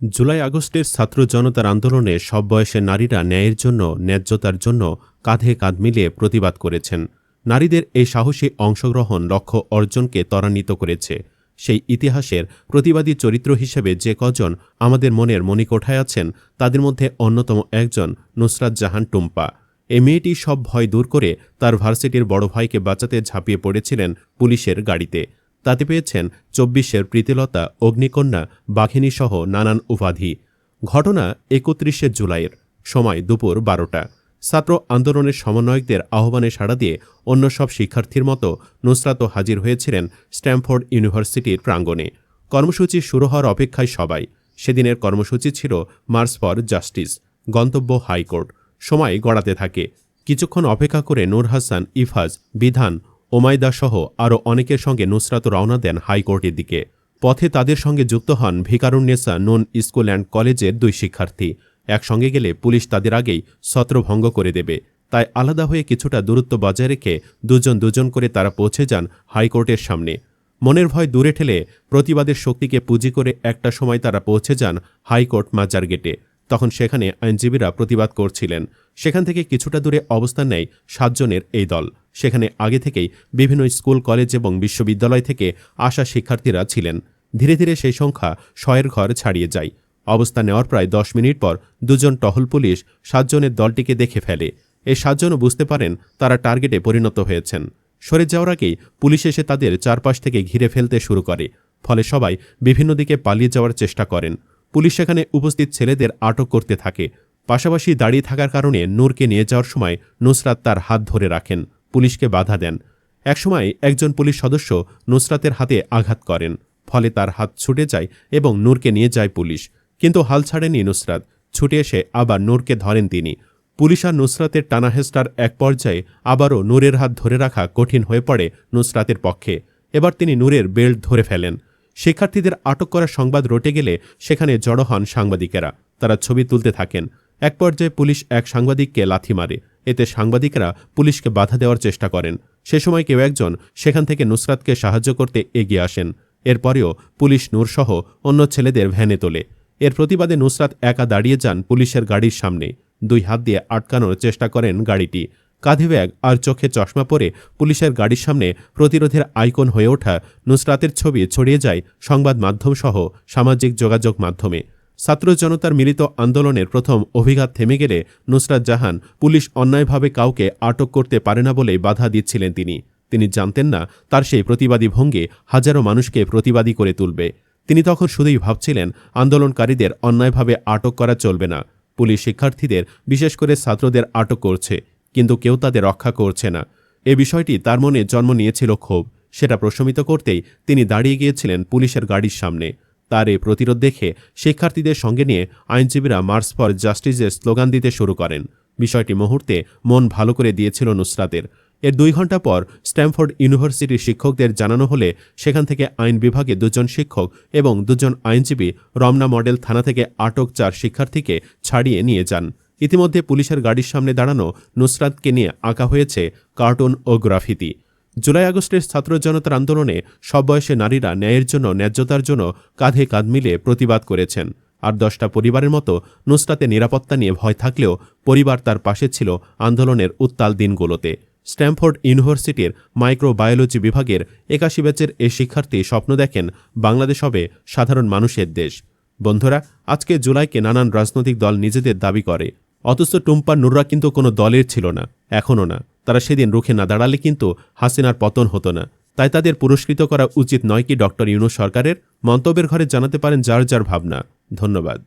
জুলাই আগস্টের ছাত্র জনতার আন্দোলনে সব বয়সের নারীরা ন্যায়ের জন্য, ন্যায্যতার জন্য কাঁধে কাঁধ মিলিয়ে প্রতিবাদ করেছেন। নারীদের এই সাহসী অংশগ্রহণ লক্ষ্য অর্জনকে ত্বরান্বিত করেছে। সেই ইতিহাসের প্রতিবাদী চরিত্র হিসেবে যে কজন আমাদের মনের মণিকোঠায় আছেন, তাদের মধ্যে অন্যতম একজন নুসরাত জাহান টুম্পা। এই মেয়েটি সব ভয় দূর করে তার ভার্সিটির বড় ভাইকে বাঁচাতে ঝাঁপিয়ে পড়েছিলেন পুলিশের গাড়িতে। তাতে পেয়েছেন চব্বিশের প্রীতিলতা, অগ্নিকন্যা বাঘিনীসহ নানান উপাধি। ঘটনা একত্রিশে জুলাইয়ের, সময় দুপুর বারোটা। ছাত্র আন্দোলনের সমন্বয়কদের আহ্বানে সাড়া দিয়ে অন্য সব শিক্ষার্থীর মতো নুসরাতও হাজির হয়েছিলেন স্ট্যামফোর্ড ইউনিভার্সিটির প্রাঙ্গণে। কর্মসূচি শুরু হওয়ার অপেক্ষায় সবাই। সেদিনের কর্মসূচি ছিল মার্চ ফর জাস্টিস, গন্তব্য হাইকোর্ট। সময় গড়াতে থাকে। কিছুক্ষণ অপেক্ষা করে নূর হাসান, ইফাজ, বিধান ওমায়দা সহ আরও অনেকের সঙ্গে নুসরাত রওনা দেন হাইকোর্টের দিকে। পথে তাদের সঙ্গে যুক্ত হন ভিকারুন্নেসা নন স্কুল অ্যান্ড কলেজের দুই শিক্ষার্থী। একসঙ্গে গেলে পুলিশ তাদের আগেই ছত্রভঙ্গ করে দেবে। তাই আলাদা হয়ে কিছুটা দূরত্ব বজায় রেখে দুজন দুজন করে তারা পৌঁছে যান হাইকোর্টের সামনে। মনের ভয় দূরে ঠেলে প্রতিবাদের শক্তিকে পুঁজি করে একটা সময় তারা পৌঁছে যান হাইকোর্ট মাজার গেটে। তখন সেখানে আইনজীবীরা প্রতিবাদ করছিলেন। সেখান থেকে কিছুটা দূরে অবস্থান নেয় সাতজনের এই দল। সেখানে আগে থেকেই বিভিন্ন স্কুল, কলেজ এবং বিশ্ববিদ্যালয় থেকে আসা শিক্ষার্থীরা ছিলেন। ধীরে ধীরে সেই সংখ্যা শয়ের ঘর ছাড়িয়ে যায়। অবস্থান নেওয়ার প্রায় দশ মিনিট পর দুজন টহল পুলিশ সাতজনের দলটিকে দেখে ফেলে। এই সাতজনও বুঝতে পারেন তারা টার্গেটে পরিণত হয়েছেন। সরে যাওয়ার আগেই পুলিশ এসে তাদের চারপাশ থেকে ঘিরে ফেলতে শুরু করে। ফলে সবাই বিভিন্ন দিকে পালিয়ে যাওয়ার চেষ্টা করেন। পুলিশ সেখানে উপস্থিত ছেলেদের আটক করতে থাকে। পাশাপাশি দাঁড়িয়ে থাকার কারণে নূরকে নিয়ে যাওয়ার সময় নুসরাত তার হাত ধরে রাখেন। পুলিশকে বাধা দেন। একসময় একজন পুলিশ সদস্য নুসরাতের হাতে আঘাত করেন। ফলে তার হাত ছুটে যায় এবং নূরকে নিয়ে যায় পুলিশ। কিন্তু হাল ছাড়েনি নুসরাত। ছুটে এসে আবার নূরকে ধরেন তিনি। পুলিশ আর নুসরাতের টানাহেস্টার এক পর্যায়ে আবারও নূরের হাত ধরে রাখা কঠিন হয়ে পড়ে নুসরাতের পক্ষে। এবার তিনি নূরের বেল্ট ধরে ফেলেন। শিক্ষার্থীদের আটক করার সংবাদ রটে গেলে সেখানে জড়ো হন সাংবাদিকেরা। তারা ছবি তুলতে থাকেন। এক পর্যায়ে পুলিশ এক সাংবাদিককে লাথি মারে। এতে সাংবাদিকরা পুলিশকে বাধা দেওয়ার চেষ্টা করেন। সে সময় কেউ একজন সেখান থেকে নুসরাতকে সাহায্য করতে এগিয়ে আসেন। এরপরেও পুলিশ নূরসহ অন্য ছেলেদের ভ্যানে তোলে। এর প্রতিবাদে নুসরাত একা দাঁড়িয়ে যান পুলিশের গাড়ির সামনে। দুই হাত দিয়ে আটকানোর চেষ্টা করেন গাড়িটি। কাঁধে ব্যাগ আর চোখে চশমা পরে পুলিশের গাড়ির সামনে প্রতিরোধের আইকন হয়ে ওঠা নুসরাতের ছবি ছড়িয়ে যায় সংবাদ মাধ্যম সহ সামাজিক যোগাযোগ মাধ্যমে। ছাত্র জনতার মিলিত আন্দোলনের প্রথম অভিঘাত থেমে গেলে নুসরাত জাহান পুলিশ অন্যায়ভাবে কাউকে আটক করতে পারে না বলেই বাধা দিচ্ছিলেন তিনি। তিনি জানতেন না তার সেই প্রতিবাদী ভঙ্গে হাজারো মানুষকে প্রতিবাদী করে তুলবে। তিনি তখন শুধুই ভাবছিলেন, আন্দোলনকারীদের অন্যায়ভাবে আটক করা চলবে না। পুলিশ শিক্ষার্থীদের, বিশেষ করে ছাত্রদের, আটক করছে। কিন্তু কেউ তাদের রক্ষা করছে না। এ বিষয়টি তার মনে জন্ম নিয়েছিল ক্ষোভ। সেটা প্রশমিত করতেই তিনি দাঁড়িয়ে গিয়েছিলেন পুলিশের গাড়ির সামনে। তার এই প্রতিরোধ দেখে শিক্ষার্থীদের সঙ্গে নিয়ে আইনজীবীরা মার্চ ফর জাস্টিসের স্লোগান দিতে শুরু করেন। বিষয়টি মুহূর্তে মন ভালো করে দিয়েছিল নুসরাতের। এর দুই ঘণ্টা পর স্ট্যামফোর্ড ইউনিভার্সিটির শিক্ষকদের জানানো হলে সেখান থেকে আইন বিভাগে দুজন শিক্ষক এবং দুজন আইনজীবী রমনা মডেল থানা থেকে আটক চার শিক্ষার্থীকে ছাড়িয়ে নিয়ে যান। ইতিমধ্যে পুলিশের গাড়ির সামনে দাঁড়ানো নুসরাতকে নিয়ে আঁকা হয়েছে কার্টুন ও গ্রাফিতি। জুলাই আগস্টের ছাত্র জনতার আন্দোলনে সব বয়সে নারীরা ন্যায়ের জন্য, ন্যায্যতার জন্য কাঁধে কাঁধ মিলে প্রতিবাদ করেছেন। আর দশটা পরিবারের মতো নুসরাতে নিরাপত্তা নিয়ে ভয় থাকলেও পরিবার তার পাশে ছিল আন্দোলনের উত্তাল দিনগুলোতে। স্ট্যামফোর্ড ইউনিভার্সিটির মাইক্রোবায়োলজি বিভাগের একাশি ব্যাচের এ শিক্ষার্থী স্বপ্ন দেখেন, বাংলাদেশ হবে সাধারণ মানুষের দেশ। বন্ধুরা, আজকে জুলাইকে নানান রাজনৈতিক দল নিজেদের দাবি করে। অথচ টুম্পা নুররা কিন্তু কোনো দলের ছিল না, এখনও না। তারা সেদিন রুখে না দাঁড়ালে কিন্তু হাসিনার পতন হতো না। তাই তাদের পুরস্কৃত করা উচিত নয় কি ডক্টর ইউনু সরকারের, মন্তব্যের ঘরে জানাতে পারেন যার যার ভাবনা। ধন্যবাদ।